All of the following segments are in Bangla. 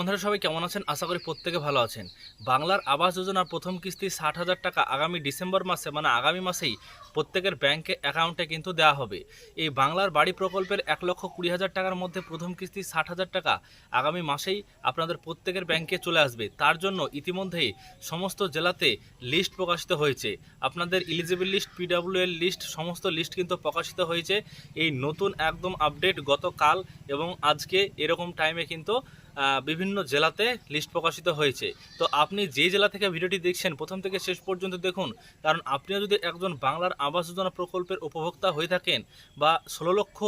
বন্ধুরা, সবাই কেমন আছেন? আশা করি প্রত্যেকে ভালো আছেন। বাংলার আবাস যোজনার প্রথম কিস্তি ষাট হাজার টাকা আগামী ডিসেম্বর মাসে মানে আগামী মাসেই প্রত্যেকের ব্যাংকে অ্যাকাউন্টে কিন্তু দেওয়া হবে। এই বাংলার বাড়ি প্রকল্পের এক লক্ষ কুড়ি হাজার টাকার মধ্যে প্রথম কিস্তি ষাট হাজার টাকা আগামী মাসেই আপনাদের প্রত্যেকের ব্যাংকে চলে আসবে। তার জন্য ইতিমধ্যেই সমস্ত জেলাতে লিস্ট প্রকাশিত হয়েছে। আপনাদের ইলিজিবল লিস্ট পিডাব্লিউ এর লিস্ট সমস্ত লিস্ট কিন্তু প্রকাশিত হয়েছে। এই নতুন একদম আপডেট গতকাল এবং আজকে এরকম টাইমে কিন্তু বিভিন্ন জেলাতে লিস্ট প্রকাশিত হয়েছে। তো আপনি যে জেলা থেকে ভিডিওটি দেখছেন, প্রথম থেকে শেষ পর্যন্ত দেখুন। কারণ আপনিও যদি একজন বাংলার আবাস যোজনা প্রকল্পের উপভোক্তা হয়ে থাকেন বা ষোলো লক্ষ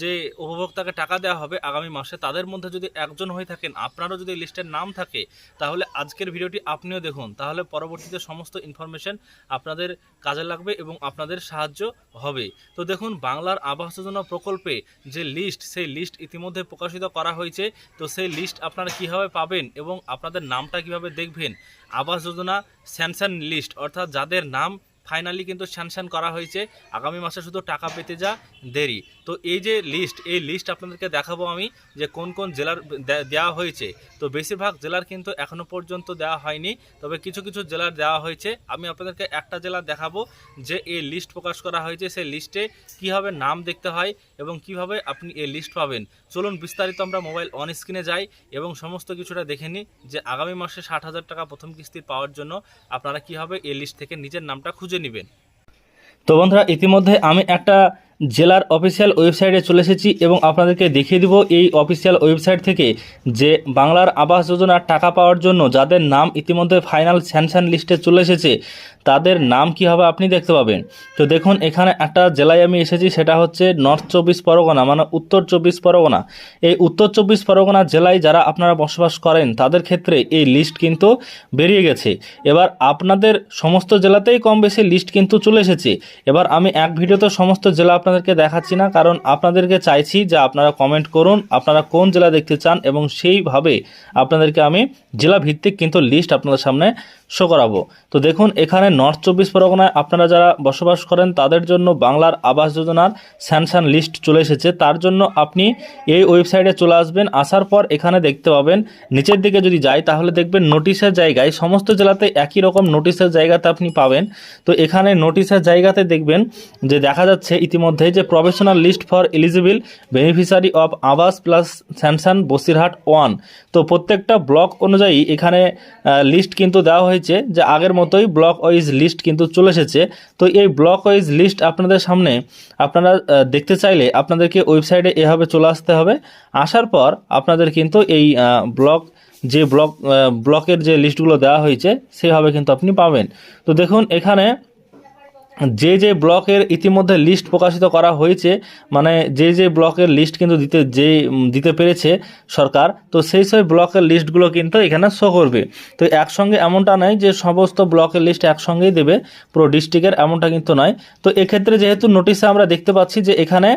যে উপভোক্তাকে টাকা দেওয়া হবে আগামী মাসে, তাদের মধ্যে যদি একজন হয়ে থাকেন, আপনারও যদি লিস্টের নাম থাকে, তাহলে আজকের ভিডিওটি আপনিও দেখুন। তাহলে পরবর্তীতে সমস্ত ইনফরমেশন আপনাদের কাজে লাগবে এবং আপনাদের সাহায্য হবে। তো দেখুন, বাংলার আবাস যোজনা প্রকল্পে যে লিস্ট সেই লিস্ট ইতিমধ্যে প্রকাশিত করা হয়েছে। তো সেই লিস্ট আপনারা কীভাবে পাবেন এবং আপনাদের নামটা কীভাবে দেখবেন? আবাস যোজনা স্যানশন লিস্ট অর্থাৎ যাদের নাম ফাইনালি কিন্তু স্যানশন করা হয়েছে, আগামী মাসে শুধু টাকা পেতে যা দেরি। তো এই যে লিস্ট এই লিস্ট আপনাদেরকে দেখাবো আমি যে কোন কোন জেলার দেওয়া হয়েছে। তো বেশিরভাগ জেলার কিন্তু এখনও পর্যন্ত দেওয়া হয়নি, তবে কিছু কিছু জেলার দেওয়া হয়েছে। আমি আপনাদেরকে একটা জেলা দেখাবো যে এই লিস্ট প্রকাশ করা হয়েছে, সেই লিস্টে কীভাবে নাম দেখতে হয় এবং কীভাবে আপনি এই লিস্ট পাবেন। চলুন বিস্তারিত আমরা মোবাইল অন স্ক্রিনে যাই এবং সমস্ত কিছুটা দেখে নিই যে আগামী মাসে ষাট হাজার টাকা প্রথম কিস্তি পাওয়ার জন্য আপনারা কীভাবে এই লিস্ট থেকে নিজের নামটা খুঁজে নেবেন। তো বন্ধুরা, ইতিমধ্যে আমি একটা জেলার অফিসিয়াল ওয়েবসাইটে চলে এসেছি এবং আপনাদেরকে দেখিয়ে দিব এই অফিসিয়াল ওয়েবসাইট থেকে যে বাংলার আবাস যোজনার টাকা পাওয়ার জন্য যাদের নাম ইতিমধ্যে ফাইনাল স্যানশন লিস্টে চলে এসেছে, তাদের নাম কী হবে আপনি দেখতে পাবেন। তো দেখুন, এখানে একটা জেলায় আমি এসেছি, সেটা হচ্ছে নর্থ চব্বিশ পরগনা মানে উত্তর চব্বিশ পরগনা এই উত্তর চব্বিশ পরগনা জেলায় যারা আপনারা বসবাস করেন, তাদের ক্ষেত্রে এই লিস্ট কিন্তু বেরিয়ে গেছে। এবার আপনাদের সমস্ত জেলাতেই কম বেশি লিস্ট কিন্তু চলে এসেছে। এবার আমি এক ভিডিওতে সমস্ত জেলা আপনাদেরকে দেখাচ্ছি না, কারণ আপনাদেরকে চাইছি যে আপনারা কমেন্ট করুন, আপনারা কোন জেলা দেখতে চান এবং সেইভাবে আপনাদেরকে আমি জেলা ভিত্তিক কিন্তু লিস্ট আপনাদের সামনে শো করাবো। তো দেখুন, এখানে নর্থ চব্বিশ পরগনায় আপনারা যারা বসবাস করেন, তাদের জন্য বাংলার আবাস যোজনার স্যানশন লিস্ট চলে এসেছে। তার জন্য আপনি এই ওয়েবসাইটে চলে আসবেন, আসার পর এখানে দেখতে পাবেন, নিচের দিকে যদি যাই, তাহলে দেখবেন নোটিশের জায়গায়, সমস্ত জেলাতে একই রকম নোটিশের জায়গাতে আপনি পাবেন। তো এখানে নোটিশের জায়গাতে দেখবেন যে দেখা যাচ্ছে ইতিমধ্যে যে professional list for eligible beneficiary of Awas plus Samsung Basirhat one তো প্রত্যেকটা ব্লক অনুযায়ী এখানে লিস্ট কিন্তু দেওয়া হয়েছে। যে আগের মতোই ব্লক ওয়াইজ লিস্ট কিন্তু চলে এসেছে। তো এই ব্লক ওয়াইজ লিস্ট আপনাদের সামনে, আপনারা দেখতে চাইলে আপনাদেরকে ওয়েবসাইটে এভাবে চলে আসতে হবে। আসার পর আপনাদের কিন্তু এই ব্লক যে ব্লক ব্লকের যে লিস্টগুলো দেওয়া হয়েছে, সেভাবে কিন্তু আপনি পাবেন। তো দেখুন, এখানে যে যে ব্লকের ইতিমধ্যে লিস্ট প্রকাশিত করা হয়েছে মানে যে যে ব্লকের লিস্ট কিন্তু দিতে, যে দিতে পেরেছে সরকার, তো সেই সব ব্লকের লিস্টগুলো কিন্তু এখানে শো করবে। তো একসঙ্গে এমনটা নয় যে সমস্ত ব্লকের লিস্ট একসঙ্গেই দেবে, পুরো ডিস্ট্রিক্টের এমনটা কিন্তু নয়। তো এক্ষেত্রে যেহেতু নোটিশে আমরা দেখতে পাচ্ছি যে এখানে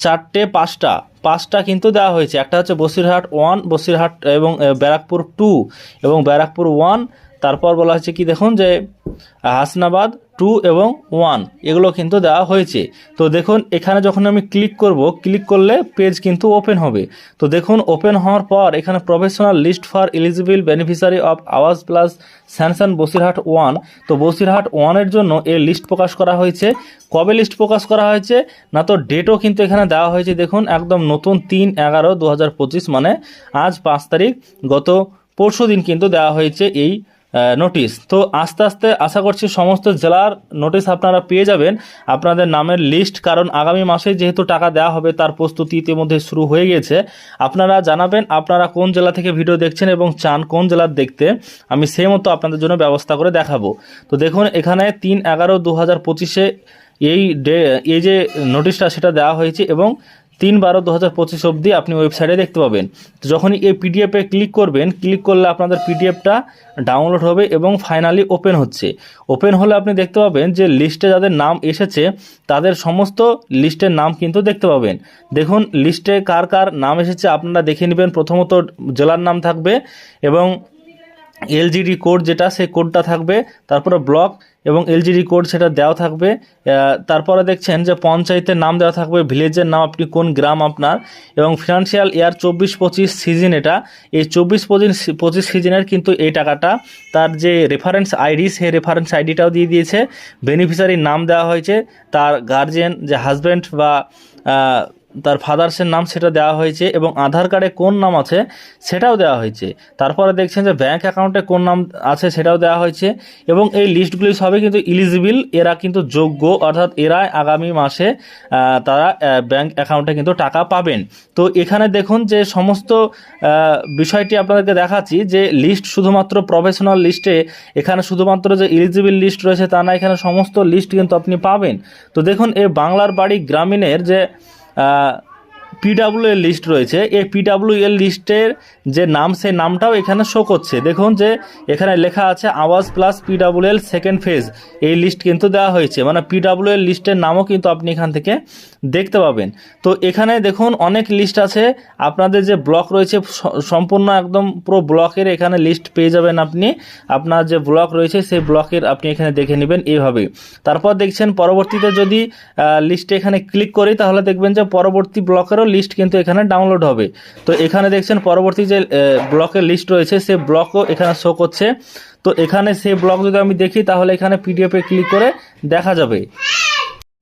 চারটে পাঁচটা পাঁচটা কিন্তু দেওয়া হয়েছে। একটা হচ্ছে বসিরহাট ওয়ান বসিরহাট এবং ব্যারাকপুর টু এবং ব্যারাকপুর ওয়ান তারপর বলা হচ্ছে কি দেখুন যে, হাসনাবাদ টু এবং ওয়ান, এগুলো কিন্তু দেওয়া হয়েছে। তো দেখুন, এখানে যখন আমি ক্লিক করব, ক্লিক করলে পেজ কিন্তু ওপেন হবে। তো দেখুন, ওপেন হওয়ার পর এখানে professional list for eligible beneficiary of Awas plus Samsung Basirhat one. তো বসিরহাট ওয়ানের জন্য এই লিস্ট প্রকাশ করা হয়েছে। কবে লিস্ট প্রকাশ করা হয়েছে? না তো ডেটও কিন্তু এখানে দেওয়া হয়েছে। দেখুন, একদম নতুন তিন এগারো দু মানে আজ পাঁচ তারিখ, গত পরশু দিন কিন্তু দেওয়া হয়েছে এই নোটিশ তো আস্তে আস্তে আশা করছি সমস্ত জেলার নোটিশ আপনারা পেয়ে যাবেন। আপনাদের নামের লিস্ট কারণ আগামী মাসে যেহেতু টাকা দেওয়া হবে, তার প্রস্তুতি ইতিমধ্যে শুরু হয়ে গেছে আপনারা জানাবেন আপনারা কোন জেলা থেকে ভিডিও দেখছেন এবং চান কোন জেলার দেখতে। আমি সেই মতো আপনাদের জন্য ব্যবস্থা করে দেখাবো। তো দেখুন, এখানে তিন এগারো দু হাজার পঁচিশে এই ডে এই যে নোটিশটা সেটা দেওয়া হয়েছে এবং তিন বারো দু হাজার পঁচিশ অবধি আপনি ওয়েবসাইটে দেখতে পাবেন। যখনই এই পিডিএফে ক্লিক করবেন ক্লিক করলে আপনাদের পিডিএফটা ডাউনলোড হবে এবং ফাইনালি ওপেন হচ্ছে। ওপেন হলে আপনি দেখতে পাবেন যে লিস্টে যাদের নাম এসেছে, তাদের সমস্ত লিস্টের নাম কিন্তু দেখতে পাবেন। দেখুন লিস্টে কার কার নাম এসেছে আপনারা দেখে নেবেন। প্রথমত জেলার নাম থাকবে এবং এলজিডি কোড যেটা, সেই কোডটা থাকবে, তারপরে ব্লক এবং এলজিডি কোড সেটা দেওয়া থাকবে। তারপরে দেখছেন যে পঞ্চায়েতের নাম দেওয়া থাকবে, ভিলেজের নাম আপনি কোন গ্রাম আপনার, এবং ফিনান্সিয়াল ইয়ার চব্বিশ পঁচিশ সিজন এটা। এই চব্বিশ পঁচিশ পঁচিশ সিজনের কিন্তু এই টাকাটা, তার যে রেফারেন্স আইডি সেই রেফারেন্স আইডিটাও দিয়ে দিয়েছে। বেনিফিশিয়ারির নাম দেওয়া হয়েছে, তার গার্জেন যে হাজব্যান্ড বা তার ফাদার্সের নাম সেটা দেওয়া হয়েছে এবং আধার কার্ডে কোন নাম আছে সেটাও দেওয়া হয়েছে। তারপরে দেখছেন যে ব্যাঙ্ক অ্যাকাউন্টে কোন নাম আছে সেটাও দেওয়া হয়েছে এবং এই লিস্টগুলি সবই কিন্তু ইলিজিবল এরা কিন্তু যোগ্য, অর্থাৎ এরা আগামী মাসে তারা ব্যাঙ্ক অ্যাকাউন্টে কিন্তু টাকা পাবেন। তো এখানে দেখুন যে সমস্ত বিষয়টি আপনাদেরকে দেখাচ্ছি যে লিস্ট শুধুমাত্র প্রফেশনাল লিস্টে এখানে শুধুমাত্র যে ইলিজিবল লিস্ট রয়েছে তা না, এখানে সমস্ত লিস্ট কিন্তু আপনি পাবেন। তো দেখুন, এই বাংলার বাড়ি গ্রামীণের যে Uh, এর লিস্ট রয়েছে। এই পিডাব্লিউ এর লিস্টের যে নাম, সেই নামটাও এখানে শো করছে। দেখুন যে এখানে লেখা আছে Awas plus PW L second phase এই লিস্ট কিন্তু দেওয়া হয়েছে। মানে পিডাব্লিউ এর লিস্টের নামও কিন্তু আপনি এখান থেকে দেখতে পাবেন। তো এখানে দেখুন অনেক লিস্ট আছে। আপনাদের যে ব্লক রয়েছে সম্পূর্ণ একদম পুরো ব্লকের এখানে লিস্ট পেয়ে যাবেন আপনি। আপনার যে ব্লক রয়েছে, সেই ব্লকের আপনি এখানে দেখে নেবেন এইভাবে। তারপর দেখছেন পরবর্তীতে যদি লিস্টে এখানে ক্লিক করি, তাহলে দেখবেন যে পরবর্তী ব্লকেরও লিস্ট কিন্তু এখানে ডাউনলোড হবে। তো এখানে দেখছেন পরবর্তী যে ব্লকের লিস্ট রয়েছে, সে ব্লকও এখানে শো করছে। তো এখানে সেই ব্লক যদি আমি দেখি, তাহলে এখানে পিডিএফে ক্লিক করে দেখা যাবে।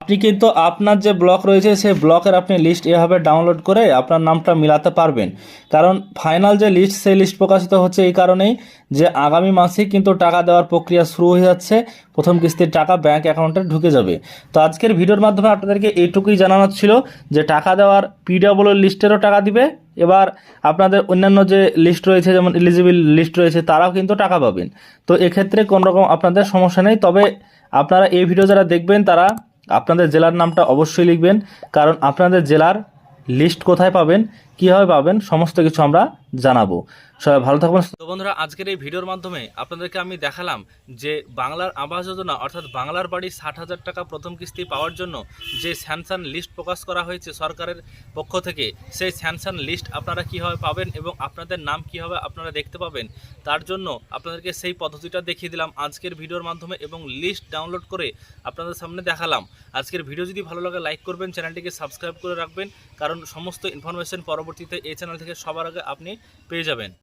আপনি কিন্তু আপনার যে ব্লক রয়েছে, সেই ব্লকের আপনি লিস্ট এভাবে ডাউনলোড করে আপনার নামটা মিলাতে পারবেন। কারণ ফাইনাল যে লিস্ট সেই লিস্ট প্রকাশিত হচ্ছে এই কারণেই যে আগামী মাসে কিন্তু টাকা দেওয়ার প্রক্রিয়া শুরু হয়ে যাচ্ছে, প্রথম কিস্তির টাকা ব্যাংক অ্যাকাউন্টে ঢুকে যাবে। তো আজকের ভিডিওর মাধ্যমে আপনাদেরকে এইটুকুই জানানো ছিল যে টাকা দেওয়ার পিডব্লিউ লিস্টেরও টাকা দিবে। এবার আপনাদের অন্যান্য যে লিস্ট রয়েছে, যেমন এলিজিবল লিস্ট রয়েছে, তারাও কিন্তু টাকা পাবেন। তো এক্ষেত্রে কোনো রকম আপনাদের সমস্যা নেই। তবে আপনারা এই ভিডিও যারা দেখবেন, তারা আপনাদের জেলার নামটা অবশ্যই লিখবেন কারণ আপনাদের জেলার লিস্ট কোথায় পাবেন কীভাবে পাবেন সমস্ত কিছু আমরা জানাব। সবাই ভালো থাকবেন। তো বন্ধুরা, আজকের এই ভিডিওর মাধ্যমে আপনাদেরকে আমি দেখালাম যে বাংলার আবাস যোজনা, অর্থাৎ বাংলার বাড়ি ষাট হাজার টাকা প্রথম কিস্তি পাওয়ার জন্য যে স্যানসান লিস্ট প্রকাশ করা হয়েছে সরকারের পক্ষ থেকে, সেই স্যানসান লিস্ট আপনারা কীভাবে পাবেন এবং আপনাদের নাম কীভাবে আপনারা দেখতে পাবেন, তার জন্য আপনাদেরকে সেই পদ্ধতিটা দেখিয়ে দিলাম আজকের ভিডিওর মাধ্যমে এবং লিস্ট ডাউনলোড করে আপনাদের সামনে দেখালাম। আজকের ভিডিও যদি ভালো লাগে, লাইক করবেন, চ্যানেলটিকে সাবস্ক্রাইব করে রাখবেন, কারণ সমস্ত ইনফরমেশন পরবর্তীতে এই চ্যানেল থেকে সবার আগে আপনি পেয়ে যাবেন।